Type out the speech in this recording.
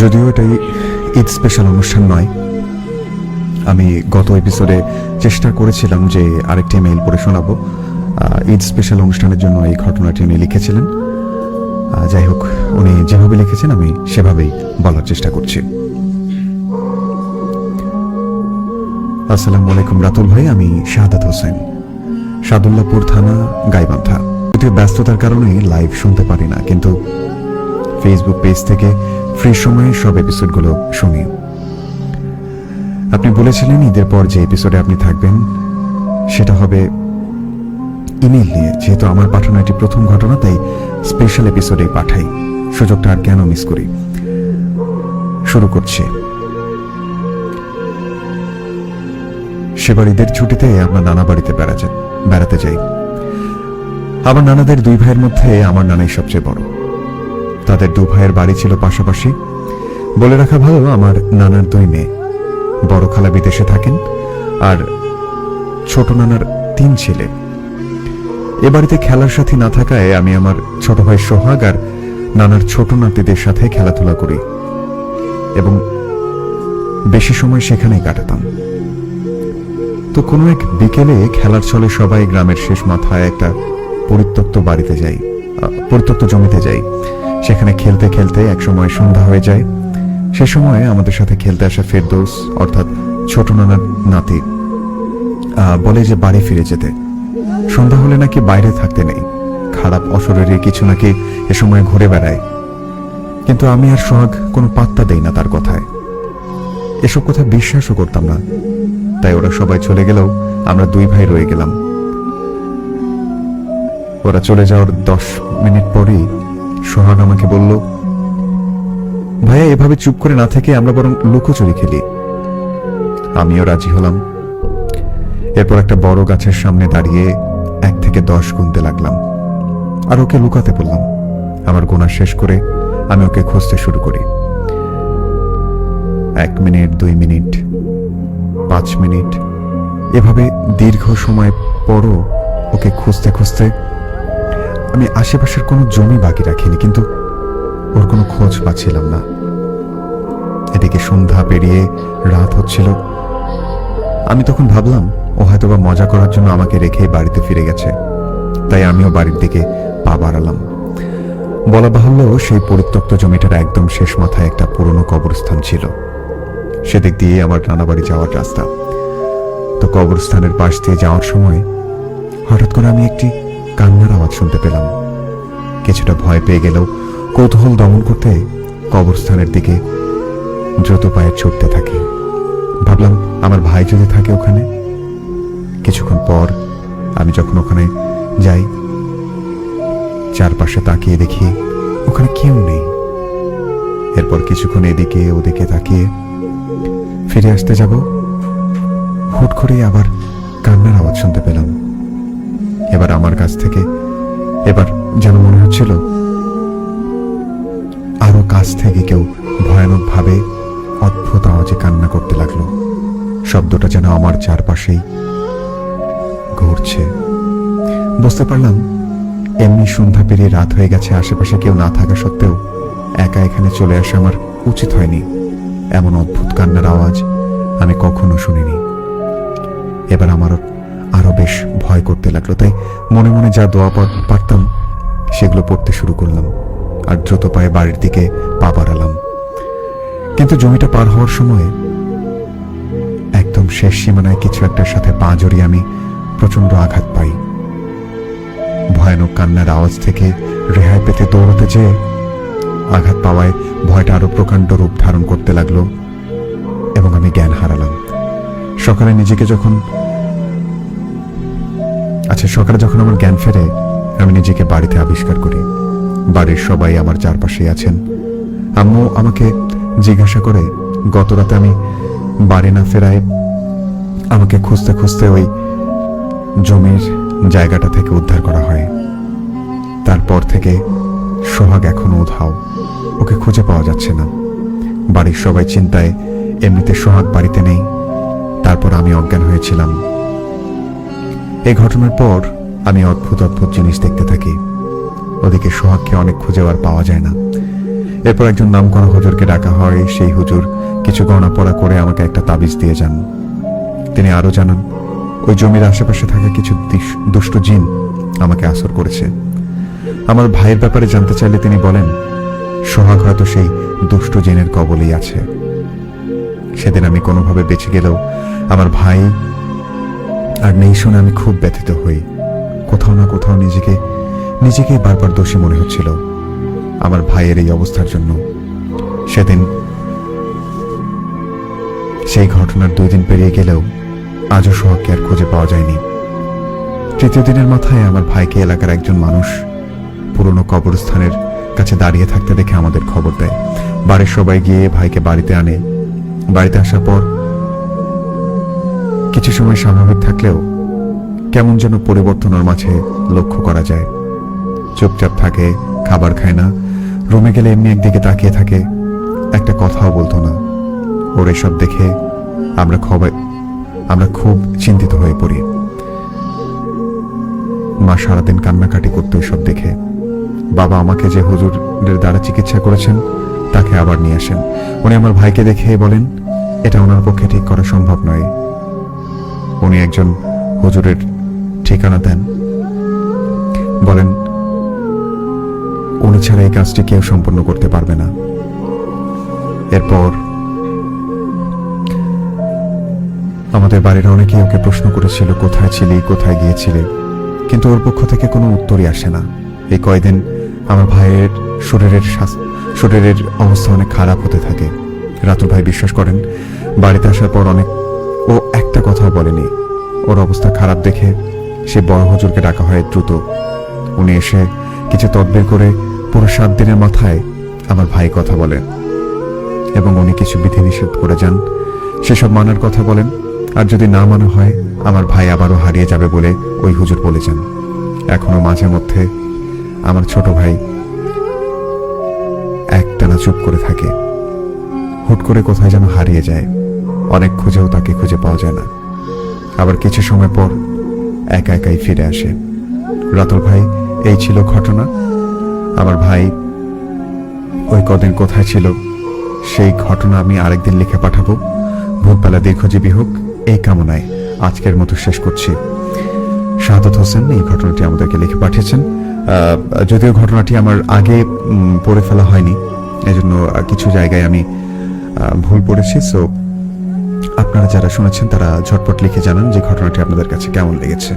যদিও এটাই ঈদ স্পেশাল অনুষ্ঠান নয়, আমি গত এপিসোডে চেষ্টা করেছিলাম যে আরেকটি মেইল পড়ে শোনাবো। ঈদ স্পেশাল অনুষ্ঠানের জন্য এই ঘটনাটি উনি লিখেছিলেন। যাই হোক, উনি যেভাবে লিখেছেন, আমি সেভাবেই বলার চেষ্টা করছি। আসসালামু আলাইকুম, রাতুল ভাই, আমি শাহাদাত হোসেন। সাদুল্লাপুর থানা, গাইবান্ধা। যদিও ব্যস্ততার কারণে লাইভ শুনতে পারি না, কিন্তু ফেসবুক পেজ থেকে ফ্রি সময়ে সব এপিসোডগুলো শুনি আপনি বলেছিলেন ঈদের পর যে এপিসোডে আপনি থাকবেন, সেটা হবে ইমেল নিয়ে। যেহেতু আমার পাঠানো এটি প্রথম ঘটনা, তাই স্পেশাল এপিসোডে পাঠাই। সুযোগটা আর কেন মিস করি? শুরু করছি। সেবার ঈদের ছুটিতে আমরা নানা বাড়িতে বেড়াতে যাই। আমার নানাদের দুই ভাইয়ের মধ্যে আমার নানাই সবচেয়ে বড়। তাদের দু ভাইয়ের বাড়ি ছিল পাশাপাশি। বলে রাখা ভালো আমার নানার দুই মেয়ে। বড় খালা বিদেশে থাকেন আর ছোট নানার তিন ছেলে। এ বাড়িতে খেলার সাথী না থাকায় আমি আমার ছোট ভাই সোহাগ আর নানার ছোট নাতিদের সাথে খেলাধুলা করি এবং বেশি সময় সেখানেই কাটাতাম। তো কোনো এক বিকেলে খেলার ছলে সবাই গ্রামের শেষ মাথায় একটা পরিত্যক্ত বাড়িতে যাই পরিত্যক্ত জমিতে যাই। সেখানে খেলতে খেলতে একসময় সন্ধ্যা হয়ে যায়। সে সময় আমাদের সাথে খেলতে আসা ফেরদৌস, অর্থাৎ ছোট নানার নাতি বলে যে বাড়ি ফিরে যেতে। সন্ধ্যা হলে নাকি বাইরে থাকতে নেই। খারাপ অশরীরে কিছু নাকি এ সময় ঘুরে বেড়ায়। কিন্তু আমি আর সোহাগ কোনো পাত্তা দেই না তার কথায়। এসব কথা বিশ্বাসও করতাম না। তাই ওরা সবাই চলে গেলেও আমরা দুই ভাই রয়ে গেলাম। ওরা চলে যাওয়ার দশ মিনিট পরেই সোহাগ আমাকে বলল, ভাইয়া, এভাবে চুপ করে না থেকে আমরা বরং লুকোচুরি খেলি। আমিও রাজি হলাম। এরপর একটা বড় গাছের সামনে দাঁড়িয়ে এক থেকে দশ গুনতে লাগলাম। আর ওকে লুকাতে বললাম, আমার গোনা শেষ করে আমি ওকে খুঁজতে শুরু করি। এক মিনিট, দুই মিনিট, পাঁচ মিনিট, এভাবে দীর্ঘ সময় পরও ওকে খুঁজতে খুঁজতে আমি আশেপাশের কোনো জমি বাকি রাখিনি, কিন্তু ওর কোনো খোঁজ পাচ্ছিলাম না। এদিকে সন্ধ্যা পেরিয়ে রাত হচ্ছিল। আমি তখন ভাবলাম, ও হয়তোবা মজা করার জন্য আমাকে রেখে বাড়িতে ফিরে গেছে। তাই আমিও বাড়ির দিকে পা বাড়ালাম। বলা বাহুল্য সেই পরিত্যক্ত জমিটার একদম শেষ মাথায় একটা পুরনো কবরস্থান ছিল। সেদিক দিয়ে আমার নানা বাড়ি যাওয়ার রাস্তা। তো কবরস্থানের পাশ দিয়ে যাওয়ার সময় হঠাৎ করে আমি একটি কান্নার আওয়াজ শুনতে পেলাম। কিছুটা ভয় পেয়ে গেলেও কৌতূহল দমন করতে কবরস্থানের দিকে দ্রুত পায়ে ছুটতে থাকি। ভাবলাম, আমার ভাই যদি থাকে ওখানে। কিছুক্ষণ পর আমি যখন ওখানে যাই, চারপাশে তাকিয়ে দেখি ওখানে কেউ নেই। এরপর কিছুক্ষণ এদিকে ওদিকে তাকিয়ে ফিরে আসতে যাব। হুট করেই আবার কান্নার আওয়াজ শুনতে পেলাম। এবার আমার কাছ থেকে। এবার যেন মনে হচ্ছিল, আরও কাছ থেকে কেউ ভয়ানক ভাবে অদ্ভুত আওয়াজে কান্না করতে লাগল। শব্দটা যেন আমার চারপাশেই ঘুরছে। বুঝতে পারলাম, এমনি সন্ধ্যা পেরিয়ে রাত হয়ে গেছে, আশেপাশে কেউ না থাকা সত্ত্বেও একা এখানে চলে আসা আমার উচিত হয়নি। এমন অদ্ভুত কান্নার আওয়াজ আমি কখনো শুনিনি। এবার আমার আরও বেশ ভয় করতে লাগল, তাই মনে মনে যা দোয়া পারতাম, সেগুলো পড়তে শুরু করলাম আর দ্রুত পায়ে বাড়ির দিকে পা বাড়ালাম। কিন্তু জমিটা পার হওয়ার সময় একদম শেষ সীমানায় কিছু একটার সাথে পা জড়িয়ে আমি প্রচণ্ড আঘাত পাই। ভয়ানক কান্নার আওয়াজ থেকে রেহাই পেতে দৌড়াতে যেয়ে আঘাত পাওয়ায় ভয়টা আরও প্রকাণ্ড রূপ ধারণ করতে লাগল এবং আমি জ্ঞান হারালাম। সকালে নিজেকে যখন আচ্ছা সকালে যখন আমার জ্ঞান ফেরে, আমি নিজেকে বাড়িতে আবিষ্কার করি। বাড়ির সবাই আমার চারপাশেই আছেন। আম্মু আমাকে জিজ্ঞাসা করে, গত রাতে আমি বাড়ি না ফেরায় আমাকে খুঁজতে খুঁজতে ওই জমির জায়গাটা থেকে উদ্ধার করা হয়। তারপর থেকে সোহাগ এখনও উধাও। ওকে খুঁজে পাওয়া যাচ্ছে না। বাড়ির সবাই চিন্তায়, এমনিতে সোহাগ বাড়িতে নেই। তারপর আমি অজ্ঞান হয়েছিলাম। এই ঘটনার পর আমি অদ্ভুত অদ্ভুত জিনিস দেখতে থাকি। ওদিকে সোহাগকে অনেক খুঁজে আর পাওয়া যায় না। এরপর একজন নামকরা হুজুরকে ডাকা হয়। সেই হুজুর কিছু গণনা পড়া করে আমাকে একটা তাবিজ দিয়ে যান। তিনি আরও জানান, ওই জমির আশেপাশে থাকা কিছু দুষ্ট জিন আমাকে আসর করেছে। আমার ভাইয়ের ব্যাপারে জানতে চাইলে তিনি বলেন, সোহাগ হয়তো সেই দুষ্ট জিনের কবলেই আছে। সেদিন আমি কোনোভাবে বেঁচে গেলেও আমার ভাই আর নেই শুনে আমি খুব ব্যথিত হই। কোথাও না কোথাও নিজেকে নিজেকে বারবার দোষী মনে হচ্ছিল আমার ভাইয়ের এই অবস্থার জন্য। সেদিন, সেই ঘটনার দুই দিন পেরিয়ে গেলেও আজও সোহাগকে আর খুঁজে পাওয়া যায়নি। তৃতীয় দিনের মাথায় আমার ভাইকে এলাকার একজন মানুষ পুরনো কবরস্থানের কাছে দাঁড়িয়ে থাকতে দেখে আমাদের খবর দেয়। বাড়ির সবাই গিয়ে ভাইকে বাড়িতে আনে। বাড়িতে আসার পর কিছু সময় স্বাভাবিক থাকলেও কেমন যেন পরিবর্তন ওর মাঝে লক্ষ্য করা যায়। চুপচাপ থাকে, খাবার খায় না, রুমে গেলে এমনি একদিকে তাকিয়ে থাকে, একটা কথাও বলতো না। ওর এসব দেখে আমরা খবর আমরা খুব চিন্তিত হয়ে পড়ি। মা সারাদিন কান্নাকাটি করতো এসব দেখে। বাবা আমাকে যে হুজুরের দ্বারা চিকিৎসা করেছেন, তাকে আবার নিয়ে আসেন। উনি আমার ভাইকে দেখে বলেন, এটা ওনার পক্ষে ঠিক করা সম্ভব নয়। উনি একজন হুজুরের ঠিকানা দেন। বলেন, উনি ছাড়া এই কাজটি কেউ সম্পন্ন করতে পারবে না। এরপর আমাদের বাড়ির অনেকেই ওকে প্রশ্ন করেছিল, কোথায় ছিলি, কোথায় গিয়েছিলে? কিন্তু ওর পক্ষ থেকে কোনো উত্তরই আসে না। এই কয়দিন আমার ভাইয়ের শরীরের শরীরের অবস্থা অনেক খারাপ হতে থাকে। রাতুল ভাই বিশ্বাস করেন, বাড়িতে আসার পর অনেক কথাও বলেনি। ওর অবস্থা খারাপ দেখে সে বড় হুজুরকে ডাকা হয় দ্রুত। উনি এসে কিছু তদবির করে পুরো সাত দিনের মাথায় আমার ভাই কথা বলেন। এবং উনি কিছু বিধিনিষেধ করে যান। সেসব মানার কথা বলেন। আর যদি না মানা হয়, আমার ভাই আবারও হারিয়ে যাবে বলে ওই হুজুর বলেছেন এখনও মাঝে মধ্যে আমার ছোট ভাই একটানা চুপ করে থাকে। হুট করে কোথায় যেন হারিয়ে যায়। অনেক খুঁজেও তাকে খুঁজে পাওয়া যায় না। আবার কিছু সময় পর একা একাই ফিরে আসে। রাতুল ভাই, এই ছিল ঘটনা। আমার ভাই, ওই কদিন কোথায় ছিল, সেই ঘটনা আমি আরেকদিন লিখে পাঠাবো। ভূতবেলা দীর্ঘজীবী হোক, এই কামনায় আজকের মতো শেষ করছি। শাহাদত হোসেন, এই ঘটনাটি আমাদেরকে লিখে পাঠিয়েছেন। যদিও ঘটনাটি আমার আগে পড়ে ফেলা হয়নি, এজন্য কিছু জায়গায় আমি ভুল পড়েছি সো আপনারা যারা শুনেছেন তারা ঝটপট লিখে জানান যে ঘটনাটি আপনাদের কাছে কেমন লেগেছে।